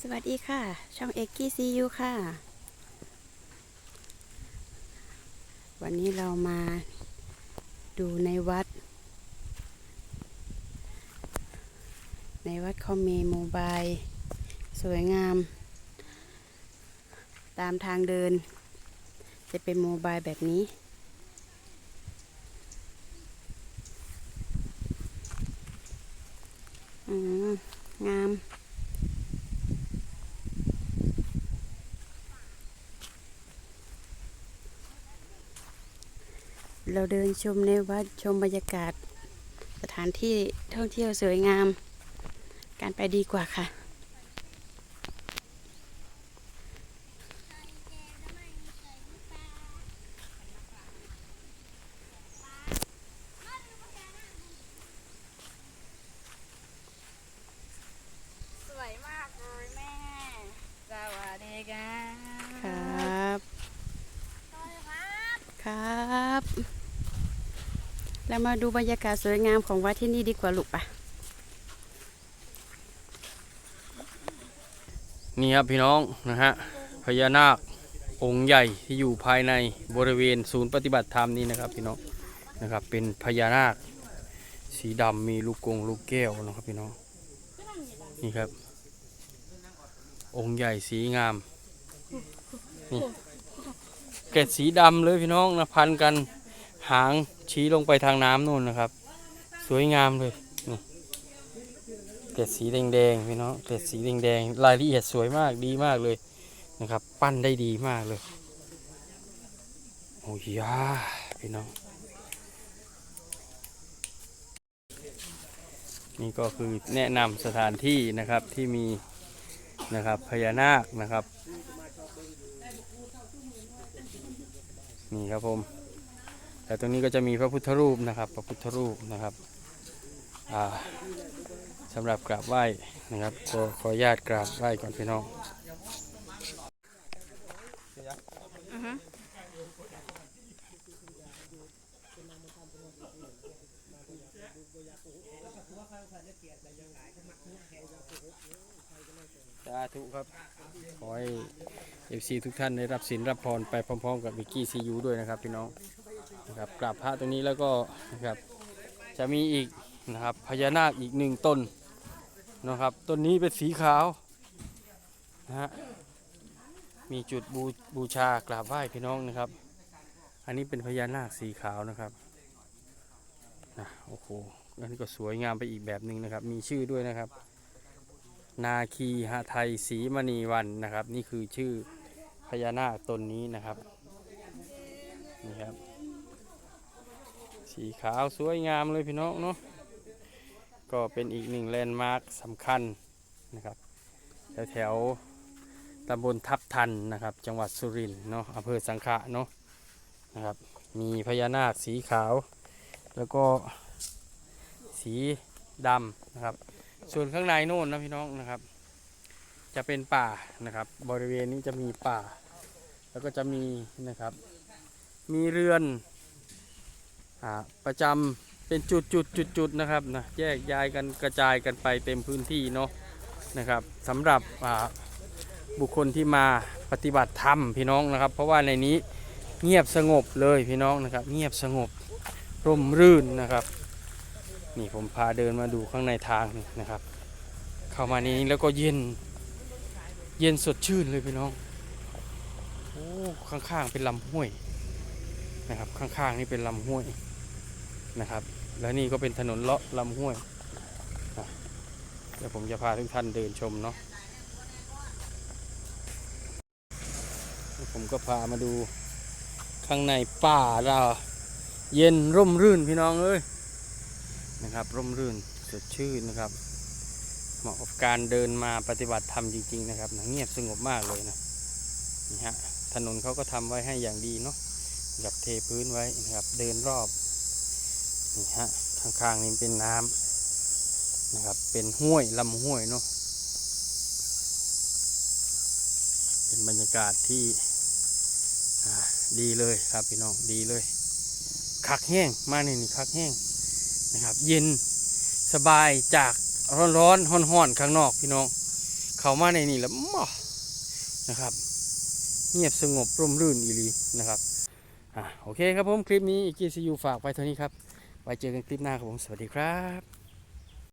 สวัสดีค่ะ ช่องเอ็กกี้ซียูค่ะ วันนี้เรามาดูในวัด ในวัดคอมเมโมบาย สวยงาม ตามทางเดิน จะเป็นโมบายแบบนี้อืมงาม เราเดินชมในวัดชมบรรยากาศ สถานที่ท่องเที่ยวสวยงาม การไปดีกว่าค่ะ สวยมากเลยแม่ สวัสดีค่ะ ครับ สวัสดีครับ ครับ เรามาดูบรรยากาศสวยงามของวัดที่นี่ดีกว่าลูกปะนี่ครับพี่น้องนะฮะพญานาคองค์ใหญ่ที่อยู่ภายในบริเวณศูนย์ปฏิบัติธรรมนี้นะครับพี่น้องนะครับเป็นพญานาค สีดำมีลูกกงลูกแก้วนะครับพี่น้องนี่ครับ องค์ใหญ่สีงามนี่เกล็ดสีดำเลยพี่น้องนะพันกัน หางชี้ลงไปทางน้ำนู่นนะครับ สวยงามเลยนี่เกล็ดสีแดงๆพี่น้องเกล็ดสีแดงๆรายละเอียดสวยมากดีมากเลยนะครับ ปั้นได้ดีมากเลยโอ้ยยาพี่น้อง นี่ก็คือแนะนำสถานที่นะครับที่มีนะครับพญานาคนะครับ นี่ครับผม แต่ตรงนี้ก็จะมีพระพุทธรูปนะครับ พระพุทธรูปนะครับอ่าสำหรับกราบไหว้นะครับขอขออนุญาตกราบไหว้ก่อนพี่น้องสาธุครับ ขอให้เอฟซีทุกท่านได้รับสินรับพรไปพร้อมๆ กับวิกกี้ซียูด้วยนะครับพี่น้อง นะครับกราบพระตรงนี้แล้วก็นะครับจะมีอีกนะครับพญานาคอีกหนึ่งต้นนะครับต้นนี้เป็นสีขาวนะฮะมีจุดบูบูชากราบไหว้พี่น้องนะครับ อันนี้เป็นพญานาคสีขาวนะครับนะโอ้โหอันนี้ก็สวยงามไปอีกแบบหนึ่งนะครับ มีชื่อด้วยนะครับ นาคีหไทยศรีมณีวันนะครับ นี่คือชื่อพญานาคตนนี้นะครับนี่ครับ สีขาวสวยงามเลยพี่น้องเนาะก็เป็นอีกหนึ่งแลนด์มาร์คสำคัญนะครับแถวแถวตำบลทับทันนะครับ จังหวัดสุรินทร์เนาะอำเภอสังขะเนาะนะครับมีพญานาคสีขาว แล้วก็สีดำนะครับ ส่วนข้างในโน่นนะพี่น้องนะครับ จะเป็นป่านะครับ บริเวณนี้จะมีป่า แล้วก็จะมีนะครับ มีเรือน ประจำเป็นจุดจุดจุดจุดๆนะครับนะแยกย้ายกันกระจายกันไปเต็มพื้นที่เนาะนะครับสำหรับบุคคลที่มาปฏิบัติธรรมพี่น้องนะครับ เพราะว่าในนี้เงียบสงบเลยพี่น้องนะครับ เงียบสงบร่มรื่นนะครับนี่ผมพาเดินมาดูข้างในทางนี่นะครับ เข้ามานนี้แล้วก็เย็นเย็นสดชื่นเลยพี่น้องโอ้ข้างๆเป็นลำห้วยนะครับข้างๆนี่เป็นลำห้วย นะครับ และนี่ก็เป็นถนนเลาะลำห้วยเดี๋ยวผมจะพาทุกท่านเดินชมเนาะผมก็พามาดูข้างในป่าเราเย็นร่มรื่นพี่น้องเอ้ยนะครับ ร่มรื่นสดชื่นนะครับ เหมาะกับการเดินมาปฏิบัติธรรมจริงๆนะครับนะเงียบสงบมากเลยนะนี่ฮะถนนเขาก็ทำไว้ให้อย่างดีเนาะกับเทพื้นไว้นะครับเดินรอบ นี่ฮะข้างๆนี้เป็นน้ำนะครับ เป็นห้วยลำห้วยเนาะเป็นบรรยากาศที่ดีเลยครับพี่น้องดีเลยคักแห้งมานี่นี่คักแห้งนะครับ เย็นสบายจากร้อนๆห่อนๆข้างนอกพี่น้อง เข้ามาในนี่แล้วมอนะครับ เงียบสงบร่มรื่นอีรีนะครับอ่าโอเคครับผมคลิปนี้อีกกีซียูฝากไปเท่านี้ครับ ไว้เจอกันคลิปหน้าครับผม สวัสดีครับ